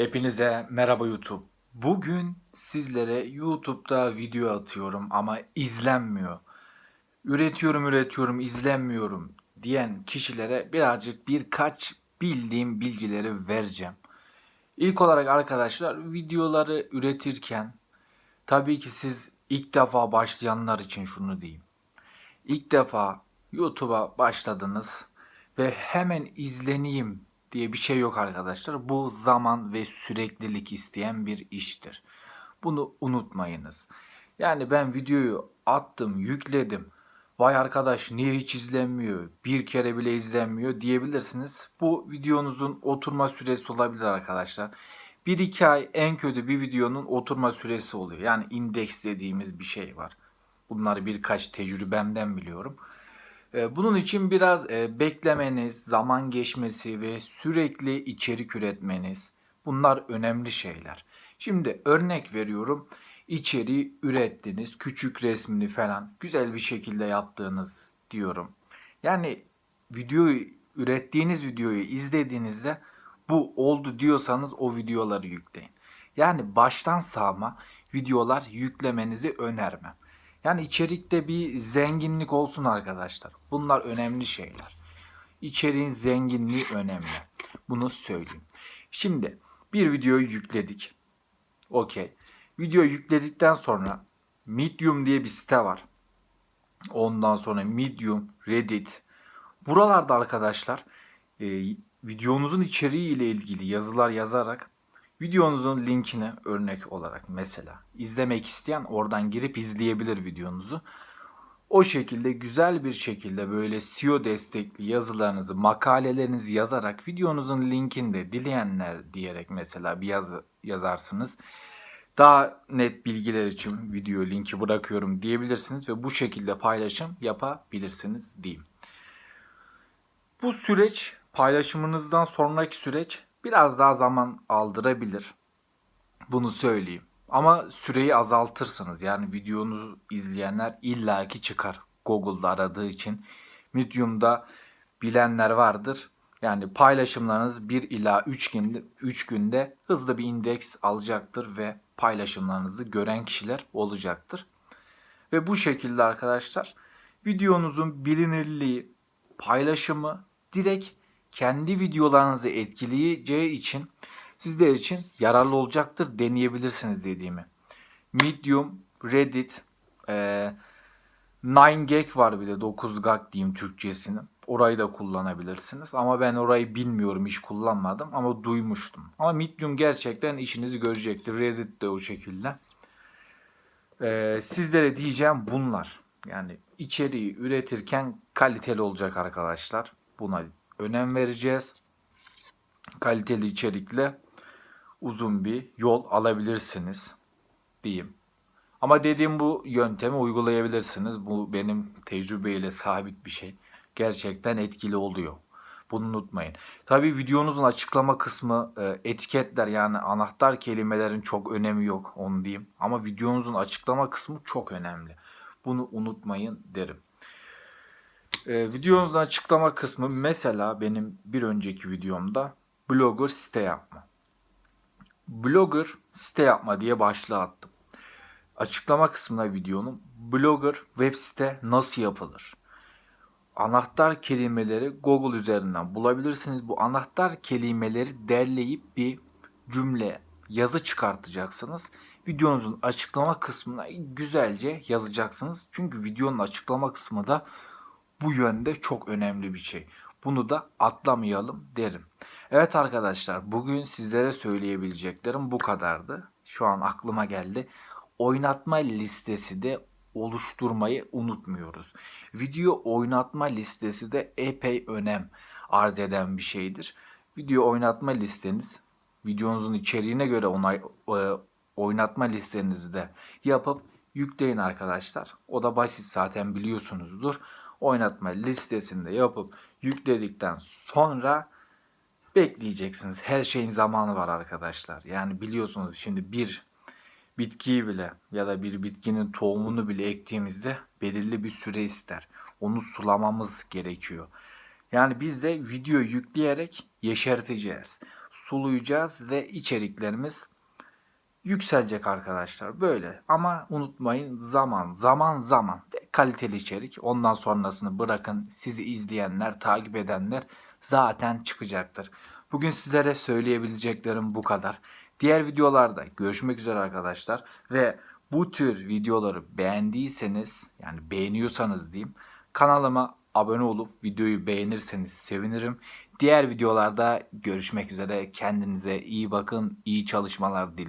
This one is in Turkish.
Hepinize merhaba YouTube. Bugün sizlere YouTube'da video atıyorum ama izlenmiyor. Üretiyorum üretiyorum izlenmiyorum diyen kişilere birazcık birkaç bildiğim bilgileri vereceğim. İlk olarak arkadaşlar videoları üretirken tabii ki siz ilk defa başlayanlar için şunu diyeyim. İlk defa YouTube'a başladınız ve hemen izleneyim diye bir şey yok arkadaşlar. Bu zaman ve süreklilik isteyen bir iştir. Bunu unutmayınız. Yani ben videoyu attım, yükledim. Vay arkadaş niye hiç izlenmiyor? Bir kere bile izlenmiyor diyebilirsiniz. Bu videonuzun oturma süresi olabilir arkadaşlar. 1-2 ay en kötü bir videonun oturma süresi oluyor. Yani indeks dediğimiz bir şey var. Bunları birkaç tecrübemden biliyorum. Ee, Bunun için biraz e, beklemeniz, zaman geçmesi ve sürekli içerik üretmeniz bunlar önemli şeyler. Şimdi örnek veriyorum. İçeriği ürettiniz, küçük resmini falan güzel bir şekilde yaptığınız diyorum. Yani videoyu ürettiğiniz videoyu izlediğinizde bu oldu diyorsanız o videoları yükleyin. Yani baştan sağma videolar yüklemenizi önermem. Yani içerikte bir zenginlik olsun arkadaşlar. Bunlar önemli şeyler. İçeriğin zenginliği önemli. Bunu söyleyeyim. Şimdi bir videoyu yükledik. Okey. Video yükledikten sonra Medium diye bir site var. Ondan sonra Medium, Reddit. Buralarda arkadaşlar e, videonuzun içeriği ile ilgili yazılar yazarak videonuzun linkini örnek olarak mesela izlemek isteyen oradan girip izleyebilir videonuzu. O şekilde güzel bir şekilde böyle SEO destekli yazılarınızı, makalelerinizi yazarak videonuzun linkini de dileyenler diyerek mesela bir yazı yazarsınız. Daha net bilgiler için video linki bırakıyorum diyebilirsiniz ve bu şekilde paylaşım yapabilirsiniz diyeyim. Bu süreç paylaşımınızdan sonraki süreç biraz daha zaman aldırabilir. Bunu söyleyeyim. Ama süreyi azaltırsınız. Yani videonuzu izleyenler illaki çıkar. Google'da aradığı için. Medium'da bilenler vardır. Yani paylaşımlarınız 1 ila 3 günde, 3 günde hızlı bir indeks alacaktır ve paylaşımlarınızı gören kişiler olacaktır. Ve bu şekilde arkadaşlar videonuzun bilinirliği, paylaşımı direkt kendi videolarınızı etkileyeceği için sizler için yararlı olacaktır deneyebilirsiniz dediğimi. Medium, Reddit, e, 9gag var bir de 9gag diyeyim Türkçesini. Orayı da kullanabilirsiniz. Ama ben orayı bilmiyorum hiç kullanmadım ama duymuştum. Ama Medium gerçekten işinizi görecektir. Reddit de o şekilde. E, sizlere diyeceğim bunlar. Yani içeriği üretirken kaliteli olacak arkadaşlar. Buna önem vereceğiz. Kaliteli içerikle uzun bir yol alabilirsiniz diyeyim. Ama dediğim bu yöntemi uygulayabilirsiniz. Bu benim tecrübeyle sabit bir şey. Gerçekten etkili oluyor. Bunu unutmayın. Tabii videonuzun açıklama kısmı e, etiketler yani anahtar kelimelerin çok önemi yok onu diyeyim. Ama videonuzun açıklama kısmı çok önemli. Bunu unutmayın derim. E, videonuzun açıklama kısmı mesela benim bir önceki videomda blogger site yapma. Blogger site yapma diye başlığı attım. Açıklama kısmına videonun blogger web site nasıl yapılır? Anahtar kelimeleri Google üzerinden bulabilirsiniz. Bu anahtar kelimeleri derleyip bir cümle, yazı çıkartacaksınız. Videonuzun açıklama kısmına güzelce yazacaksınız. Çünkü videonun açıklama kısmı da bu yönde çok önemli bir şey. Bunu da atlamayalım derim. Evet arkadaşlar bugün sizlere söyleyebileceklerim bu kadardı. Şu an aklıma geldi. Oynatma listesi de oluşturmayı unutmuyoruz. Video oynatma listesi de epey önem arz eden bir şeydir. Video oynatma listeniz videonuzun içeriğine göre onay, e, oynatma listenizi de yapıp yükleyin arkadaşlar. O da basit zaten biliyorsunuzdur. Oynatma listesinde yapıp yükledikten sonra bekleyeceksiniz. Her şeyin zamanı var arkadaşlar. Yani biliyorsunuz şimdi bir bitkiyi bile ya da bir bitkinin tohumunu bile ektiğimizde belirli bir süre ister. Onu sulamamız gerekiyor. Yani biz de video yükleyerek yeşerteceğiz. sulayacağız ve içeriklerimiz yükselecek arkadaşlar. Böyle ama unutmayın zaman zaman zaman kaliteli içerik. Ondan sonrasını bırakın sizi izleyenler, takip edenler zaten çıkacaktır. Bugün sizlere söyleyebileceklerim bu kadar. Diğer videolarda görüşmek üzere arkadaşlar ve bu tür videoları beğendiyseniz yani beğeniyorsanız diyeyim kanalıma abone olup videoyu beğenirseniz sevinirim. Diğer videolarda görüşmek üzere. Kendinize iyi bakın. iyi çalışmalar diliyorum.